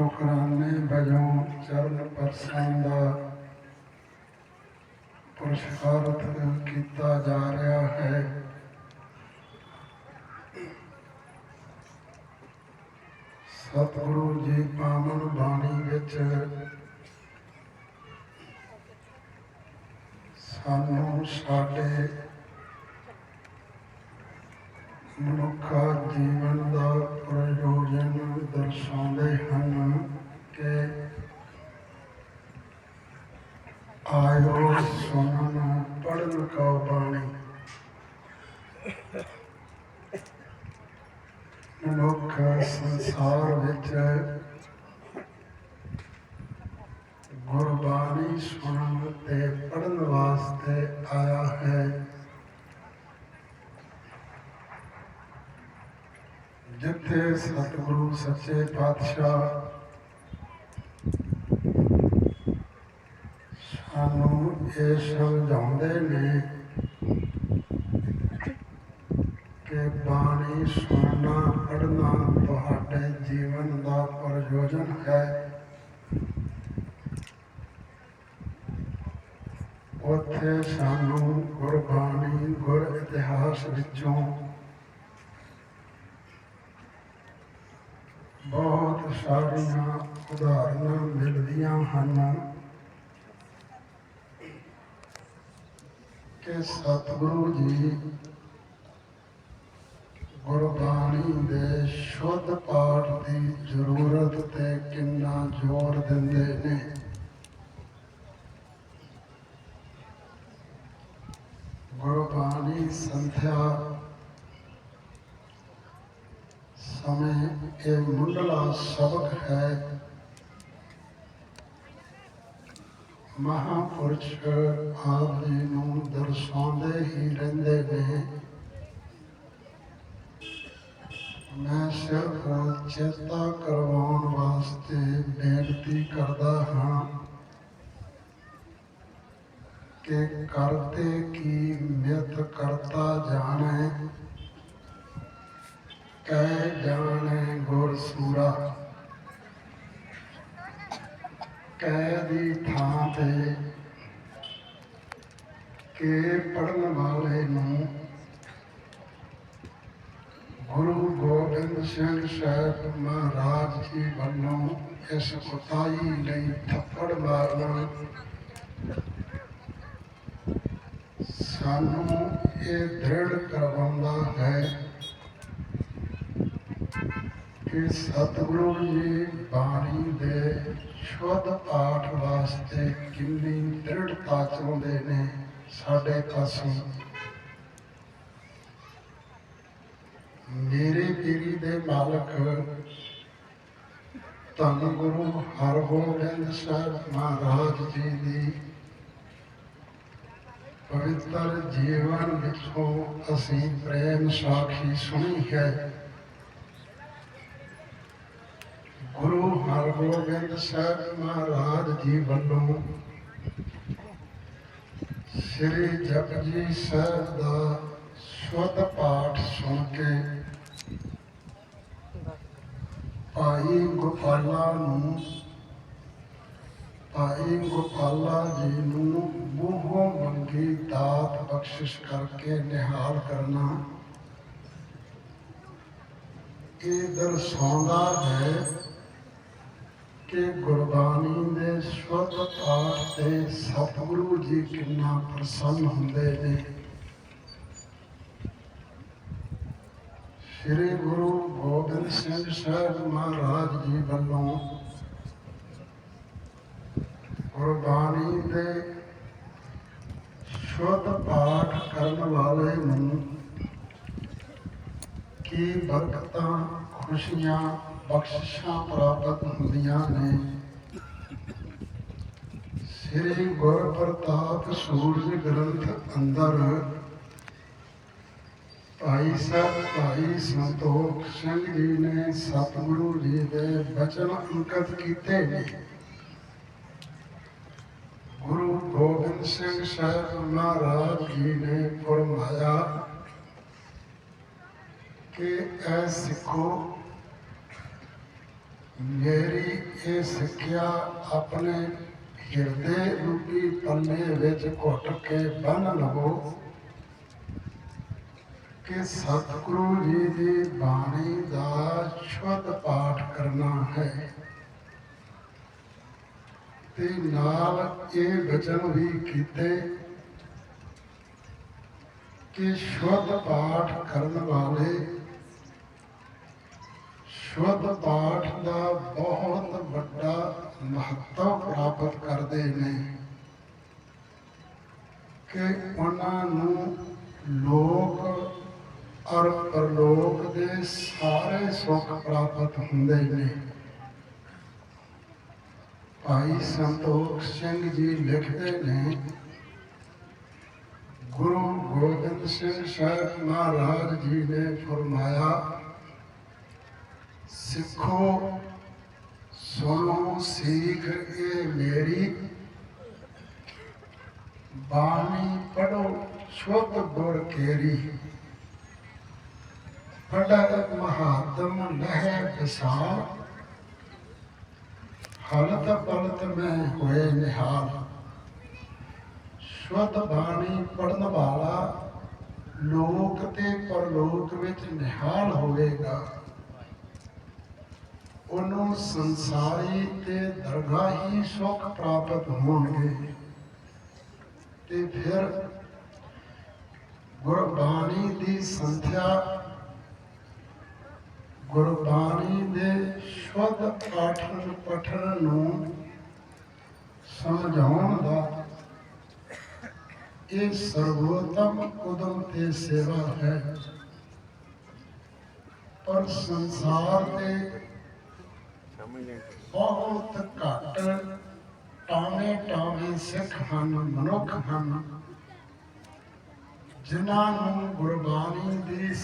ਸ਼ੁਕਰਾਨੇ ਵਜੋਂ ਚਰਨ ਪਰਸਾਂ ਦਾ ਪੁਰਸਕਾਰਤ ਕੀਤਾ ਜਾ ਰਿਹਾ ਹੈ। ਸਤਿਗੁਰੂ ਜੀ ਪਾਵਨ ਬਾਣੀ ਵਿੱਚ ਸਾਨੂੰ ਸਾਡੇ ਮਨੁੱਖਾ ਜੀਵਨ ਦਾ ਪ੍ਰਯੋਜਨ ਦਰਸਾਉਂਦੇ ਹਨ ਕਿ ਆਇਓ ਸੁਣਨ ਪੜਨ ਕਾ ਬਾਣੀ। ਮਨੁੱਖ ਸੰਸਾਰ ਵਿੱਚ ਗੁਰਬਾਣੀ ਸੁਣਨ ਤੇ ਪੜਨ ਵਾਸਤੇ ਆਇਆ ਹੈ। ਜਿੱਥੇ ਸਤਿਗੁਰੂ, ਸੱਚੇ ਪਾਤਸ਼ਾਹ ਸਾਨੂੰ ਇਹ ਸਮਝਾਉਂਦੇ ਨੇ ਕਿ ਬਾਣੀ ਸੁਣਨਾ ਪੜਨਾ ਤੁਹਾਡੇ ਜੀਵਨ ਦਾ ਪ੍ਰਯੋਜਨ ਹੈ। ਉੱਥੇ ਸਾਨੂੰ ਗੁਰਬਾਣੀ, ਗੁਰ ਇਤਿਹਾਸ ਵਿੱਚੋਂ ਬਹੁਤ ਸਾਰੀਆਂ ਉਦਾਹਰਨਾਂ ਮਿਲਦੀਆਂ ਹਨ ਕਿ ਸਤਿਗੁਰੂ ਜੀ ਗੁਰਬਾਣੀ ਦੇ ਸ਼ੁੱਧ ਪਾਠ ਦੀ ਜ਼ਰੂਰਤ ਤੇ ਕਿੰਨਾ ਜ਼ੋਰ ਦਿੰਦੇ ਨੇ। ਗੁਰਬਾਣੀ ਸੰਥਿਆ ਸਮੇਂ ਇਹ ਮੁੱਢਲਾ ਸਬਕ ਹੈ। ਮਹਾਪੁਰਸ਼ ਆਪ ਜੀ ਨੂੰ ਦਰਸਾਉਂਦੇ ਹੀ ਰਹਿੰਦੇ ਨੇ। ਮੈਂ ਸਿਰਫ ਚੇਤਾ ਕਰਵਾਉਣ ਵਾਸਤੇ ਬੇਨਤੀ ਕਰਦਾ ਹਾਂ ਕਿ ਕਰਤੇ ਕੀ ਮਿਤ ਕਰਤਾ ਜਾਣੇ। ਕਹਿ ਜਾਣੈ ਗੁਰ ਸੂਰਾ ਕਹਿ ਦੀ ਥਾਂ ਤੇ ਕਿ ਪੜਨ ਵਾਲੇ ਨੂੰ ਗੁਰੂ ਗੋਬਿੰਦ ਸਿੰਘ ਸਾਹਿਬ ਮਹਾਰਾਜ ਜੀ ਵੱਲੋਂ ਇਸ ਕੁਤਾਈ ਲਈ ਥੱਪੜ ਮਾਰਨਾ ਸਾਨੂੰ ਇਹ ਦ੍ਰਿੜ ਕਰਵਾਉਂਦਾ ਹੈ ਕਿ ਸਤਿਗੁਰੂ ਜੀ ਬਾਣੀ ਦੇ ਸ਼ੁੱਧ ਪਾਠ ਵਾਸਤੇ ਕਿੰਨੀ ਦ੍ਰਿੜਤਾ ਚਾਹੁੰਦੇ ਨੇ। ਸਾਡੇ ਪਾਸੋਂ ਮੇਰੇ ਪੀਰੀ ਦੇ ਮਾਲਕ ਧੰਨ ਗੁਰੂ ਹਰਗੋਬਿੰਦ ਸਾਹਿਬ ਮਹਾਰਾਜ ਜੀ ਦੀ ਪਵਿੱਤਰ ਜੀਵਨ ਵਿੱਚੋਂ ਅਸੀਂ ਪ੍ਰੇਮ ਸਾਖੀ ਸੁਣੀ ਹੈ। ਗੁਰੂ ਹਰਗੋਬਿੰਦ ਸਾਹਿਬ ਮਹਾਰਾਜ ਜੀ ਵੱਲੋਂ ਸ੍ਰੀ ਜਪਜੀ ਸਾਹਿਬ ਦਾ ਸ਼ੁੱਧ ਪਾਠ ਸੁਣ ਕੇ ਭਾਈ ਗੋਪਾਲਾ ਨੂੰ, ਭਾਈ ਗੋਪਾਲਾ ਜੀ ਨੂੰ ਮੂੰਹੋਂ ਮੰਗੀ ਦਾਤ ਬਖਸ਼ਿਸ਼ ਕਰਕੇ ਨਿਹਾਲ ਕਰਨਾ। ਇਹ ਦਰਸਾਉਂਦਾ ਹੈ। ਕਿ ਗੁਰਬਾਣੀ ਦੇ ਸ਼ੁੱਧ ਪਾਠ ਤੇ ਸਤਿਗੁਰੂ ਜੀ ਕਿੰਨਾ ਪ੍ਰਸੰਨ ਹੁੰਦੇ ਨੇ। ਸ੍ਰੀ ਗੁਰੂ ਗੋਬਿੰਦ ਸਿੰਘ ਸਾਹਿਬ ਮਹਾਰਾਜ ਜੀ ਵੱਲੋਂ ਗੁਰਬਾਣੀ ਦੇ ਸ਼ੁੱਧ ਪਾਠ ਕਰਨ ਵਾਲੇ ਨੂੰ ਕੀ ਬਰਕਤਾਂ ਖੁਸ਼ੀਆਂ ਬਖਸ਼ਿਸ਼ਾਂ ਪ੍ਰਾਪਤ ਹੁੰਦੀਆਂ ਨੇ। ਸ੍ਰੀ ਗੁਰ ਪ੍ਰਤਾਪ ਸੂਰਜ ਗ੍ਰੰਥ ਅੰਦਰ ਭਾਈ ਸਾਹਿਬ, ਭਾਈ ਸੰਤੋਖ ਸਿੰਘ ਜੀ ਨੇ ਸਤਿਗੁਰੂ ਜੀ ਦੇ ਬਚਨ ਅੰਕਿਤ ਕੀਤੇ ਨੇ। ਗੁਰੂ ਗੋਬਿੰਦ ਸਿੰਘ ਸਾਹਿਬ ਮਹਾਰਾਜ ਜੀ ਨੇ ਫਰਮਾਇਆ ਕਿ ਐ ਸਿੱਖੋ ਮੇਰੀ ਇਹ ਸਿੱਖਿਆ ਆਪਣੇ ਹਿਰਦੇ ਰੂਪੀ ਪੰਨੇ ਵਿੱਚ ਘੁੱਟ ਕੇ ਬੰਨ ਲਵੋ, ਕਿ ਸਤਿਗੁਰੂ ਜੀ ਦੀ ਬਾਣੀ ਦਾ ਸ਼ੁੱਧ ਪਾਠ ਕਰਨਾ ਹੈ। ਤੇ ਨਾਲ ਇਹ ਵਚਨ ਵੀ ਕੀਤੇ ਕਿ ਸ਼ੁੱਧ ਪਾਠ ਕਰਨ ਵਾਲੇ ਸ਼ੁੱਧ ਪਾਠ ਦਾ ਬਹੁਤ ਵੱਡਾ ਮਹੱਤਵ ਪ੍ਰਾਪਤ ਕਰਦੇ ਨੇ ਕਿ ਉਹਨਾਂ ਨੂੰ ਲੋਕ ਔਰ ਪਰਲੋਕ ਦੇ ਸਾਰੇ ਸੁੱਖ ਪ੍ਰਾਪਤ ਹੁੰਦੇ ਨੇ। ਭਾਈ ਸੰਤੋਖ ਸਿੰਘ ਜੀ ਲਿਖਦੇ ਨੇ, ਗੁਰੂ ਗੋਬਿੰਦ ਸਿੰਘ ਸਾਹਿਬ ਮਹਾਰਾਜ ਜੀ ਨੇ ਫਰਮਾਇਆ ਸਿੱਖੋ ਸੁਣੋ ਸਿੱਖ ਇਹ ਮੇਰੀ ਬਾਣੀ ਪੜੋ ਸ਼ੁੱਧ ਗੁਰ ਕੇਰੀ। ਪੜੈ ਮਹਾਤਮ ਲਹਿ ਵਿਸਾਲ ਹਲਤ ਪਲਤ ਮੈਂ ਹੋਏ ਨਿਹਾਲ। ਸ਼ੁੱਧ ਬਾਣੀ ਪੜਨ ਵਾਲਾ ਲੋਕ ਤੇ ਪਰਲੋਕ ਵਿੱਚ ਨਿਹਾਲ ਹੋਵੇਗਾ। ਉਹਨੂੰ ਸੰਸਾਰੀ ਤੇ ਦਰਗਾਹੀ ਸੁੱਖ ਪ੍ਰਾਪਤ ਹੋਣਗੇ। ਤੇ ਫਿਰ ਗੁਰਬਾਣੀ ਦੀ ਸੰਥਿਆ ਗੁਰਬਾਣੀ ਦੇ ਸ਼ੁੱਧ ਪਾਠਨ ਪਠਨ ਨੂੰ ਸਮਝਾਉਣ ਦਾ ਇਹ ਸਰਵੋਤਮ ਉਦਮ ਤੇ ਸੇਵਾ ਹੈ। ਪਰ ਸੰਸਾਰ ਦੇ ਬਹੁਤ ਘੱਟ ਟਾਵੇਂ ਟਾਵੇਂ ਸਿੱਖ ਹਨ ਮਨੁੱਖ ਹਨ। ਜਿਨ੍ਹਾਂ ਨੂੰ ਗੁਰਬਾਣੀ ਦੀ